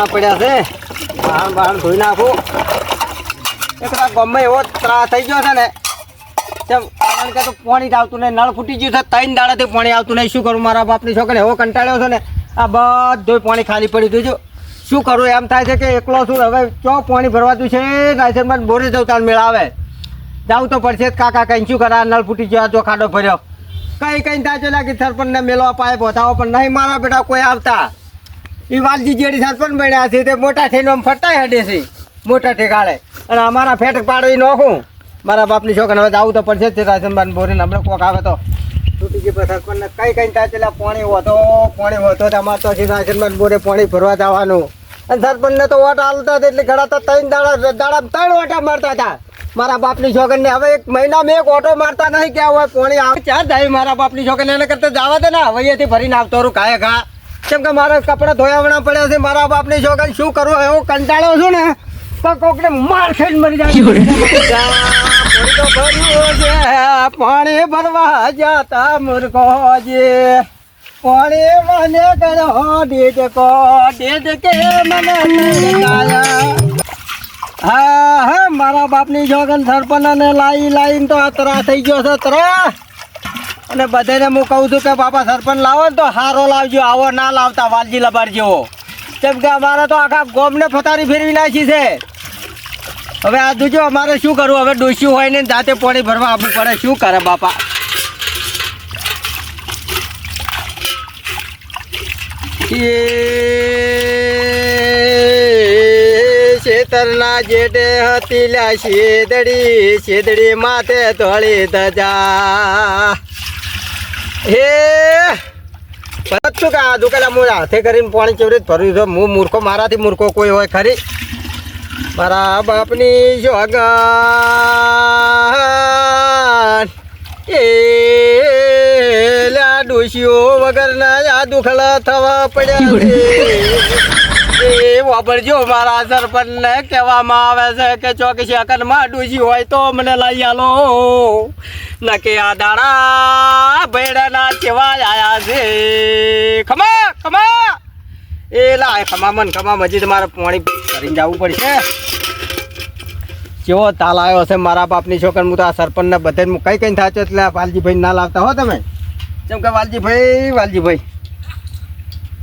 દાણા પડ્યા છે. બહાર બહાર ધોઈ નાખું. એકલા ગમે એવો ત્રાસ થઈ ગયો છે ને કારણ કે પાણી જ આવતું નહીં, નળ ફૂટી ગયું છે, ત્રણ દાડાથી પાણી આવતું નહીં. શું કરું મારા બાપની છોકરી એવો કંટાળ્યો છે ને, આ બધું પાણી ખાલી પડી ગયું શું કરું? એમ થાય છે કે એકલો છું હવે ચો પાણી ભરવાતું છે? રાયસનમાં બોરે જવું તાર મેળાવે જાવું તો પડશે કાકા કઈ શું કરા? નળ ફૂટી ગયો જો ખાડો ભર્યો. કઈ કઈ થાય છે લાગી સરપંચને મેળવા પાય પહોંચાવો પણ નહીં મારા બેટા કોઈ આવતા. એ વાલજી જેડી સરપંચ બન્યા છે, તે મોટા થઈને આમ ફરતા હડે છે, મોટા ઠેકાળે અને અમારા ફેટ એ નોખું મારા બાપની છોકરાને હવે આવું તો પડશે તે રાયસનબાન બોરીને હમણાં કોક આવે તો. તૂટી ગઈ સરપંચને કઈ કઈ થાય છે પાણી હોતો પાણી હોતો અમારે તો રાયસનબાન બોરે પાણી ભરવા જવાનું. અને સરપંચને તો ઓટ હાલતા હતા એટલે ઘણા તો ત્રણ દાડા દાડા, ત્રણ ઓટા મારતા હતા. મારા બાપની છોકરીને હવે એક મહિનામાં એક ઓટો મારતા નહીં કે હવે પાણી આવે. ચાર થાય મારા બાપની છોકરીને એને કરતા જવા દે ને હવે અહીંયાથી ભરીને આવતો રહું કાંઈ ઘા. કેમ કે મારા કપડાં ધોયાવણા પડ્યા છે મારા બાપની છોકરી શું કરું એવો કંટાળો છું ને તો કોકને માર ખાઈને મરી જાય પાણી ભરવા જતા જે. પાણી મને કરો દેડકો દેડકે મને હા હા મારા બાપની જોગન સરપંચને લાઈ લાઈને તો આ તરા થઈ ગયો છે તરા. અને બધાને હું કહું છું કે બાપા સરપંચ લાવો ને તો હારો લાવજો, આવો ના લાવતા વાલજી લબાર જેવો. કેમ કે અમારે તો આખા ગોમને ફતારી ફેરવી નાખી છે. હવે આ જોજો, અમારે શું કરવું? હવે ડોસ્યું હોય ને જાતે પાણી ભરવા આપવું પડે. શું કરે બાપા? શેતરના જેડે હતી લ્યા શેદડી શેદડી માથે ધોળી ધજા. હે શું કા? દુકાલા હું હાથે કરીને પાણી કેવી રીતે ભર્યું છે? હું મૂર્ખો, મારાથી મૂર્ખો કોઈ હોય ખરી? મારા બાપની જોગન એ લા ડોશીઓ વગરના આ દુખલા થવા પડ્યા છે. એ વાપરજો મારા સરપંચને કહેવામાં આવે છે કે ચોકી સેકન્ડમાં ડોશી હોય તો મને લઈ આલો. નકે આ દાડા ભેડાના કેવા આયા છે. ખમા ખમા. એ લાય, ખમા મન, ખમા મજી તમારે પાણી કરીને જવું પડશે. કેવો તાલ આવ્યો છે મારા બાપની છોકર હું તો આ સરપંચને બધે કઈ કઈ થાચો એટલે વાલજીભાઈ ના લાવતા હો તમે? જેમ કે વાલજીભાઈ વાલજીભાઈ.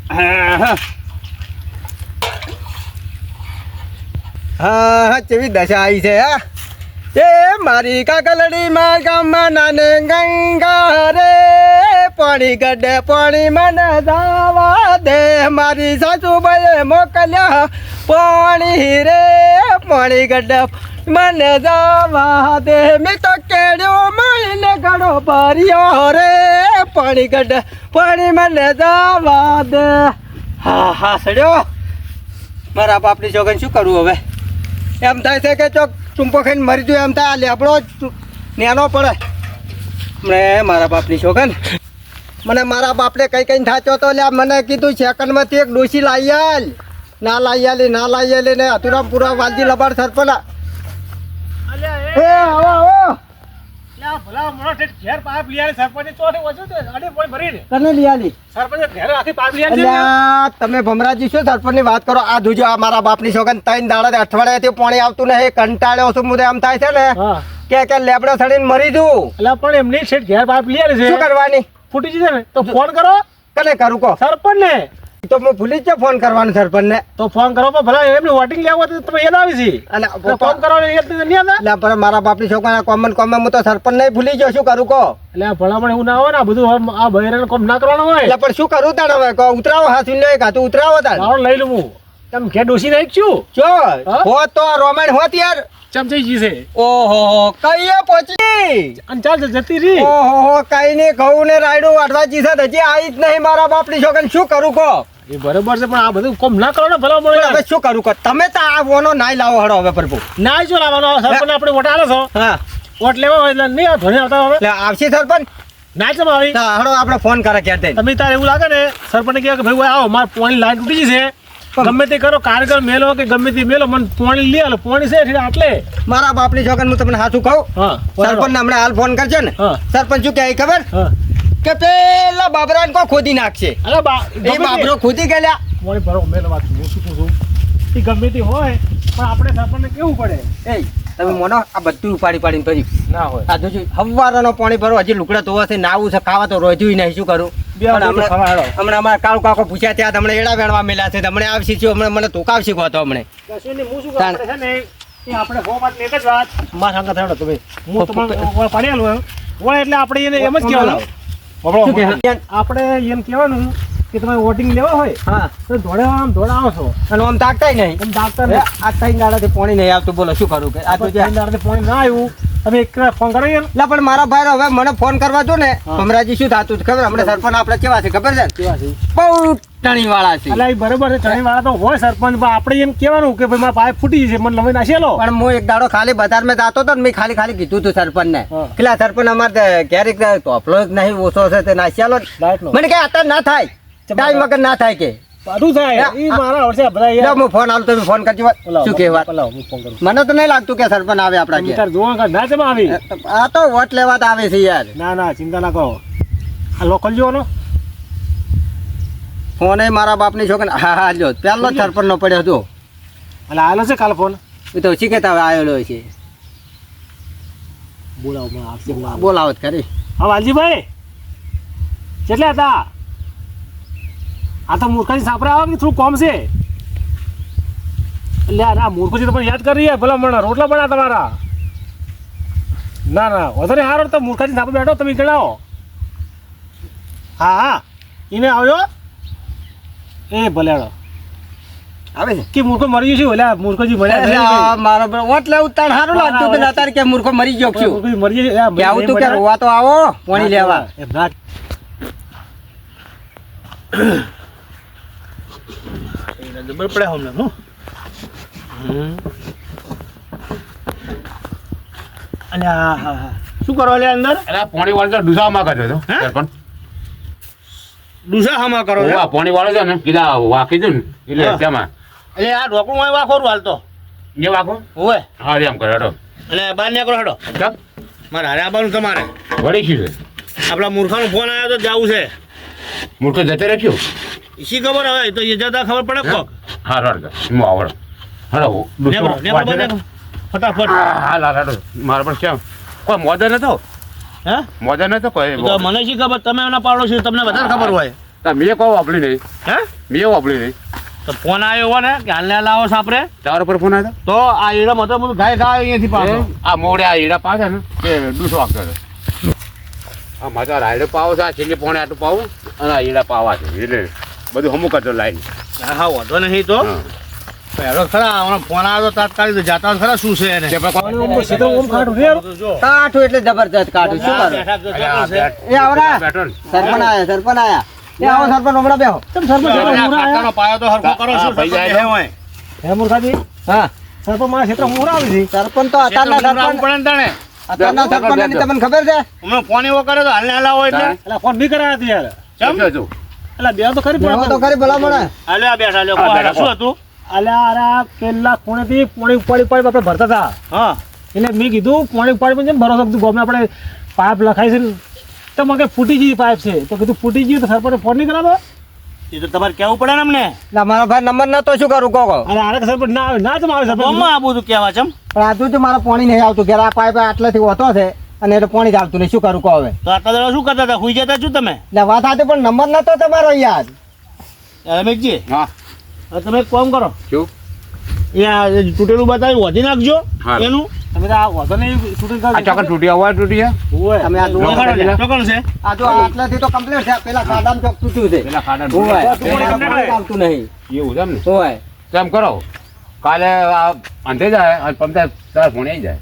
હા હા. હા હા, કેવી દશા આવી છે, હા? એ મારી કાકલડી માં ગામમાં ગંગા રે પાણી ગડે પાણી મને જાવા દે. મારી સાસુબાઈએ મોકલ્યા પાણી રે, પાણી ગડે મને જાવા દે. મેં તો કેડ્યો મળીને ઘડો ભર્યો રે, પાણી ગડે પાણી મને જાવા દે. હા હા સડ્યો મારા બાપની છોકરીને શું કરવું હવે? એમ થાય છે કે ચોક ચૂંપો ખાઈને મરી ગયો એમ થાય આ લેબડો નેનો પડે. મને મારા બાપની છોકન મને મારા બાપને કંઈ કઈ થાચો તો લે મને કીધું સેકન્ડમાંથી એક ડોસી લાવી આલ. ના લાવી આલી ના લાવી આલી ને અતુરામપુરા વાલજી લબાડ સરપના. એ આવો. કને તમે ભમરાજી શું સરપંચની વાત કરો. આ જોજો આ મારા બાપની છોકન ત્રણ દાડા અઠવાડિયાથી પાણી આવતું નહીં. કંટાળ્યો છું મુદે આમ થાય છે ને. કે કે લેબડો સડીને મરી જવું પણ એમની શેઠ ઘેર પાપ લીયા આવી શું છે કરવાની? ફૂટી જશે ને? તો ફોન કરો. કને કરું કહો? સરપંચ ને તો હું ભૂલી જ ફોન કરવાનો સરપંચને તો ફોન કરો પણ ભલા એમની વોટિંગ લેવા તો તમે યાદ આવી છે અને ફોન કરો ને એટલે પણ મારા બાપની છોકરા કોમન કોમન હું તો સરપંચ નહીં ભૂલી ગયો શું કરું કહો? એટલે ભલામણ એવું ના હોય ને આ બધું આ બહેરાને કોમ ના કરવાનું હોય? એટલે પણ શું કરું તાણ હવે? કહો ઉતરાવો હા શૂન્ય કાતું ઉતરાવો તાણ. લઈ લઉં હું. તમે ઘેર ડોસી નાખ છું? જો હો? તો રોમાન હોત યાર ચમચી જી છે. ઓહો કઈએ પહોંચી. અને ચાલ જતી રહી. ઓહો કઈ ને ઘઉં ને રાયડું વાટવા જીસે હજી આવી જ નહીં મારા બાપની છોકરી શું કરું કહો? એ બરોબર છે પણ આ બધું કોમ ના કરો ને ભલા મળે હવે શું કરું? કહો તમે તો આ વોનો નાઈ લાવો હડો હવે પ્રભુ. ના જો લાવવાનો? સરપંચ આપણે વોટ આલો છો? હા. વોટ લેવા હોય એટલે નહીં ધોની આવતા હવે. એટલે આવશે સરપંચ? ના ચમ આવી હા હડો આપણે ફોન કરે ક્યાં તે તમે તારે એવું લાગે ને સરપંચ કહે કે ભાઈ આવો મારે પોણી લાઈન તૂટી ગઈ છે. ગમે તે કરો કારગર મેલો કે ગમે તે મેલો મને પોણી લઈ આલો પોણી છે એટલે આટલે. મારા બાપની છોકરી હું તમને સાચું કહું? હા સરપંચ હમણાં હાલ ફોન કરજે ને. સરપંચ શું કહે ખબર? હા. કે પેલા બાબરાને કો ખોદી નાખશે? અરે બા એ બાબરો ખોદી ગયેલા. પોણી ભરો મેં વાત હું શું કહું એ ગમે તે હોય પણ આપણે આપણને કેવું પડે? એ તમે મોનો આ બધું ઉપાડી પાડીને કર્યું ના હોય. આ જોજો હવારનો પાણી ભરો હજી લુકડા ધોવા છે નાવું છે ખાવા તો રોજ્યું નહીં શું કરું? તો હમણાં-. અમારા કાળુ કાકો પૂછ્યા ત્યાં તમને એડા વેણવા મેલ્યા છે તમને આવશે છે હમણાં મને ધોકાવશે કહો તો હમણે. હું. આપણે સો વાત એક જ વાત. મારા સંગત હેડો તમે. હું તમને ઓળખ પાડી એમ. ઓળખ એટલે આપણે એને એમ જ કહેવાનું? આપણે એમ કહેવાનું કે તમારે વોટિંગ લેવા હોય હા. તો દોડે આમ દોડાવો છો. અને આમ તાકતા નહીં. આમ તાકતા હવે આ ત્રણ દાડાથી પાણી નહીં આવતું. બોલો શું કરું કે? આ તો જે પાણી ના આવ્યું. તમે એક ફોન કરો પણ મારા ભાઈ હવે મને ફોન કરવા દો ને. હમણાંજી શું થતું ખબર? હમણાં સરપંચ આપણે કેવા છે ખબર છે? કેવા છે? બહુ ટણી વાળા છે એટલે બરોબર છે વાળા તો હોય સરપંચ પણ આપણે એમ કહેવાનું કે ભાઈ મારા પાઇપ ફૂટી છે મને નાખેલો પણ હું એક દાડો ખાલી બજારમાં જાતો હતો ને મેં ખાલી ખાલી કીધું હતું સરપંચ ને હા. સરપંચ અમારે ક્યારેક એક નહીં ઓછો છે તે નાસિયાલો મને કે અત્યારે ના થાય. ટાઈમ વગર ના થાય કે. થાય. એ મારા વર્ષે બધા યાર. હું ફોન આવું તમે ફોન કરજો. શું કહેવા હું ફોન કરું. મને તો નહીં લાગતું કે સરપંચ આવે આપણા ઘેર. તાર જોવા કાંઈ ના જમા આવી? આ તો વોટ લેવા તો આવે છે યાર. ના ના ચિંતા ના કરો. આ લોકલ જોવાનો? ફોન એ મારા બાપની છોકરા હા હા જો પહેલો સરપંચ નો પડ્યો હતો. એટલે આવેલો છે કાલ ફોન એ તો શીખેતા હવે આવેલો છે? બોલાવો મને આપશે બોલાવો જ હા વાલજીભાઈ? કેટલા હતા? આ તો મૂર્ખાજી સાપરા આવે કે થોડું કોમ છે? એટલે આ ના મૂર્ખજી તો પણ યાદ કરી ભલા મને રોટલા બના તમારા. ના ના વધારે હારો તો મૂર્ખાજી સાપરા બેઠો તમે ગણાવો હા હા એને આવ્યો એ ભલે. આવે છે. કે મૂર્ખો મરી ગયું છે ઓલા મૂર્ખોજી મળ્યા મારો બ- વોટ સારું લાગતું કે અત્યારે કે મૂર્ખો મરી ગયો છું મરી ગયો આવું તું કે રોવા તો આવો પાણી લેવા. એમ ના. જબર પડ્યા હમણાં હું. અને હા હા હા શું કરો લે અંદર? અરે આ પોણી વાળો તો ડુસામાં કર્યો હતો હે? સરપંચ. ડુસા હામા કરો ઓવા પોણી વાળો છે ને કીધા વાકી દઉં ને એટલે તેમાં એટલે આ ઢોકળું હોય વાખોરું હાલતો એ વાકો? હોય હા એમ કરે હેડો. એટલે બહાર નીકળો હેડો. મારે હારે આવવાનું તમારે. વળી શું છે? આપણા મૂર્ખાનો ફોન આવ્યો તો જવું છે. મૂર્ખો જતે રાખ્યો શી ખબર હવે? તો એ જતા ખબર પડે કોક. હા. રડ હું આવડ બહાર ફટાફટ. હા લા હેડો મારા પર કેમ? કોઈ મોદર નતો? હે? મોદર નતો કોઈ? તો મને શી ખબર? તમે એના પાડો છો તમને વધારે ખબર હોય. મેં કોઈ વાપરી નહીં. હે? મેં વાપરી નહીં. તો ફોન આવ્યો હોય ને કે હાલને હાલ આવો સાપરે તારા પર ફોન આવ્યો? તો આ ઈડા મતો બધું ગાય ગાય અહીંયાથી પાડો આ મોડે આ હીરા પાસે ને કે દૂસો આપતો હતો આ માતા રાયડો પાવો છે આ છેલ્લે પોણે આટલું પાવું અને આ હીરા પાવા છે એટલે બધું હમું કરતો લાઈન હા હા વાંધો નહીં તો. હા. પહેલો ખરા ફોન આવ્યો તાત્કાલિક જતા જાતા ખરા શું છે એને? કાઠું એટલે જબરજસ્ત કાઠું શું કરું? એ આવરા. બેઠો સરપંચ આયા સરપંચ આયા. એ આવો સરપંચ હમણાં બેહો. ખાતાનો પાયો તો હરખો કરો શું ભાઈ જાય હે હે મૂર્ખાજી? હા. સરપંચ મારા ક્ષેત્ર મોરા આવી છે? તો અત્યારના સરપંચ. પડે ને તાણે અત્યારના સરપંચની તમને ખબર છે? હમણાં ફોન એવો કરે તો હાલને હાલ આવો એટલે. એટલે ફોન બી કરાયા હતી યાર. જો. એટલે બે તો ખરી બેહો તો ખરી આ બેઠા લ્યો શું હતું? અલ્યા અરે પેલા કોણેથી પોણી ઉપાડી ઉપાડી આપણે ભરતા હતા. હા. એટલે મેં કીધું પોણી ઉપાડી પણ ભરો શકતું ગમે આપણે પાઇપ લખાય છે ને. તો મને કે ફૂટી ગઈ પાઇપ છે. તો કીધું ફૂટી ગયું તો સરપંચ ફોન નહીં કરાવો એ તો તમારે કેવું પડે ને અમને. મારો ભાઈ નંબર નતો શું કરું કહો અને આને સરપંચ ના આવે ના જ આવે સરપંચ. આ તું કહેવા પણ આજુ તો મારા પાણી નહીં આવતું. ઘેર આ પાઇપ આટલાથી ઓતો છે. અને એટલે પાણી જ આવતું નહીં શું કરું કહો હવે? તો આટલા દાડા શું કરતા હતા? હુઈ જતા છું તમે? એટલે વાત સાથે પણ નંબર નતો તમારો યાદ રમેશજી હા. તમે એક કામ કરો. શું? અહીંયા તૂટેલું બતાવ્યું વધી નાખજો એનું. તમે આ વધો નહીં શૂટિંગ આ ચોકન તૂટી અવાજ તૂટી છે? તમે આ જુઓ ખરા પેલા? ચોકણ છે? આ જો આટલેથી તો કમ્પ્લીટ છે. પેલા ખાડામાં ચોક તૂટ્યું છે. પેલા ખાડા હોય. તૂટી પેલા પાણી જ આવતું નહીં. એવું છે એમ ને? હોય. તો કરો. કાલે આ અંધે જાય અને પમતા તારા ફોન આવી જાય.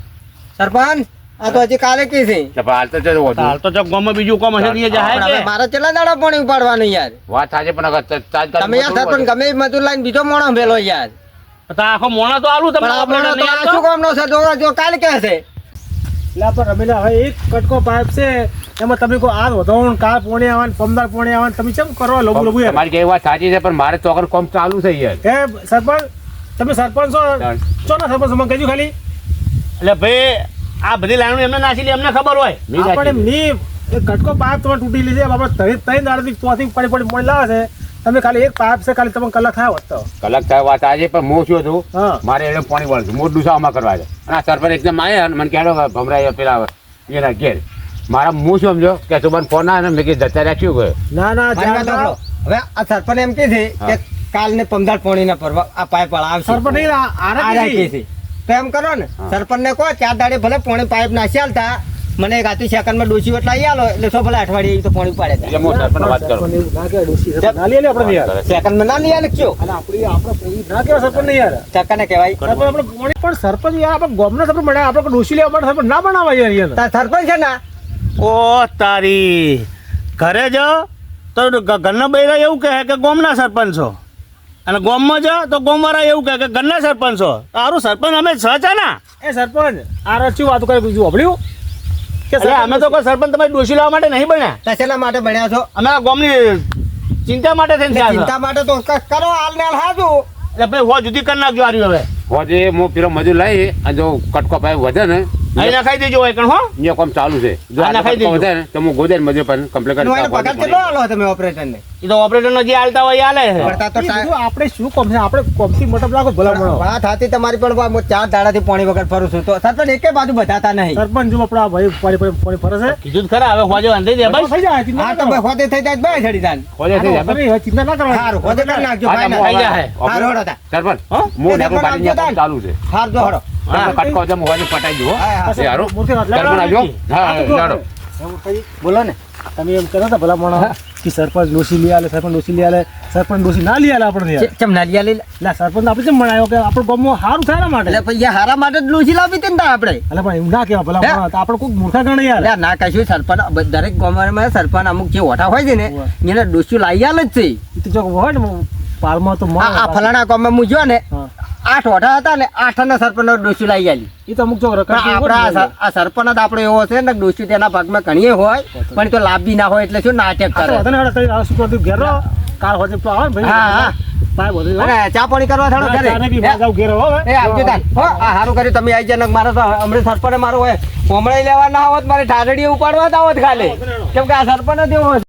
સરપંચ આ તો હજી કાલે કી છે હાલ તો જો હાલ તો ચોક ગામમાં બીજું કોમ હશે નહીં જાય છે મારા કેટલા દાડા પાણી ઉપાડવાનું યાર. વાત સાચી પણ તમે યાર મોટું પણ ગમે એ મજૂર લાઈન બીજો મોણો ભેલો યાર. તો આખો મોણા તો આલું આ મોણો તો નો શું કામનો છે? જો જો કાલે કે છે? લા પણ રમેલા હવે એક કટકો પાઇપ છે એમાં તમે કોઈ આ વધાવણ કાર પોણી આવન પમદાર પોણી આવન તમે કેમ કરો લબુ લબુ યાર? કે વાત સાચી છે પણ મારે ચોકર કોમ ચાલુ છે યાર. હે સરપંચ તમે સરપંચ છો? ચો ના સરપંચ મને કહેજો ખાલી. એટલે ભાઈ આ બધી લાઈનો એમને નાખી એમને ખબર હોય. આપણે મી એ કટકો પાઇપ તમે તૂટી લીધી આપણે ત્રણ ત્રણ દાડથી તોથી પડી પડી મોડી લાવે છે. તમે ખાલી એક પાઇપ છે ખાલી તમે કલાક થાય હોત તો. કલાક થાય વાત આજે પણ હું છું છું હા. મારે એને પાણી વળું છું મોટ ડૂસામાં કરવા છે. અને આ સરપંચ એકદમ આવ્યા અને મને કહેલો ભમરાઈ પેલા એના ઘેર. મારા હું શું સમજો? કે તું મને ફોન આવે ને મેં કીધું જતા રહ્યા શું ગયો? ના ના. હવે આ સરપંચ એમ કે છે કે કાલ ને પંદર પોણી ના પરવા આ પાઇપ વાળા આવશે. સરપંચ નહીં આ- આને આરા કે છે તો એમ કરો ને સરપંચ ને કહો ચાર દાડે ભલે પોણી પાઇપ નાસી આલતા મને એક આતી સેકન્ડમાં ડોસી વટલા આલો એટલે સો ભલે અઠવાડિયે તો પોણી પાડે છે સરપંચ વાત કરું. ના ના ને આપણે યાર. સેકન્ડમાં ના લઈ આલે કયો અને આપણી ના સરપંચ નહીં યાર. ને કહેવાય. સરપંચ આપણે કોણી પણ સરપંચ યાર આપણે ગોમના સરપંચ મળ્યા આપણે ડોસી લેવા માટે સરપંચ ના બનાવાય યાર યાર. તાર સરપંચ છે ને? ઓ તારી. ઘરે જો? તો ઘરના બૈરા એવું કહે કે ગોમના સરપંચ છો? અને ગોમમાં જા તો ગોમવાળા એવું કહે કે ઘરના સરપંચ છો. તારું સરપંચ અમે છ છે ને. એ સરપંચ આ રચ્યું વાત કરે બીજું અભળ્યું કે સર અમે તો કોઈ સરપંચ તમારી દોષી લાવવા માટે નહીં બન્યા તો માટે ભણ્યા છો? અમે આ ગોમની ચિંતા માટે થઈને થયા ચિંતા માટે તો કરો હાલ ને હાલ હાજુ. એટલે ભાઈ હો જુદી કરી નાખજો આર્યું હવે. હોજે હું પેલો મજૂર લઈ અને જો કટકો ભાઈ વધે ને અહીં નખાઈ દેજો હોય કણ હો. અહીંયા કામ ચાલુ છે. જો આટલો નખાઈ દેજો. વધે ને તો હું ગોદે મજૂર પણ કમ્પ્લેટ એનો એનો પગાર કેટલો આલો તમે ઓપરેટર ને એ તો ઓપરેટરનો જે આલતા હોય આલે છે. પડતા તો આપણે શું કોમ છે? આપણે કોમથી મતલબ લાગો ભલામણો વાત હતી તમારી પણ બા- હું ચાર દાડાથી પાણી વગર ફરું છું. તો સરપંચ એકે બાજુ બતાતા નહીં. સરપંચ જો આપણા ભાઈ પાણી પાણી પાણી ફરે છે. કીધું ખરા હવે હોજે વાંધી દે ભાઈ થઈ જાય હા તો ભાઈ હોદે થઈ જાય ભાઈ બે છડી દાન હોજે થઈ જાય. ભાઈ ચિંતા ના કરો સારું હોદે કરી નાખજો ભાઈ ના. થઈ જાય. હા. તા. સરપંચ હું? આવજો કામ ચાલુ છે. હાર જો હળો. હા, કટકો વધે હું પટાઈ દઉં હો. હા, હા. એ હારું. મૂર્તિ હાથ સરપંચ લાગવાનો આવજો હા આ તો જો, ચાલો. એમ કઈ બોલો ને. તમે એમ કરો તો ભલામણો કે સરપંચ ડોસી લઈ આલે સરપંચ ડોસી લઈ આલે સરપંચ ડોસી ના લઈ આલે આપણે યાર. ચમ લઈ લે. એટલે સરપંચ આપણે કેમ બનાવ્યો કે આપણું ગામમાં સારું થાય માટે? એટલે પછી હારા માટે જ લૂસી લાવી હતી ને આપણે? એટલે પણ એવું ના તો આપણે કોઈ મૂર્ખા ગણે યાર. ના કશું સરપંચ દરેક ગામમાં સરપંચ અમુક જે ઓઠા હોય છે ને એને ડોસ્યું લાવી આલે જ છે. તો જો હોય ને પાલમાં તો આ આ ફલાણા ગામમાં હું જો ને. આઠ ઓઠા હતા ને આઠ ના સરપંચ ડોસી લઈ આલી એ તો અમુક ચોક પણ આપણા આ સર- આ સરપંચ જ આપણો એવો છે ને ડોસી તેના ભાગમાં ઘણીએ હોય પણ તો લાભ ના હોય એટલે શું નાટક કરે. ઘેરો કાલ હોજે આવે હા, હા. ભાઈ ચા પાણી કરવા થોડો ઘરે. એ આવજો તાન હો આ હારું કર્યું તમે આવી જાય મારે તો હમણાં સરપંચ મારો હોય. લેવા ના આવત મારે ઠાડડી ઉપાડવા જ આવત ખાલી. કેમ કે આ સરપંચ જ એવો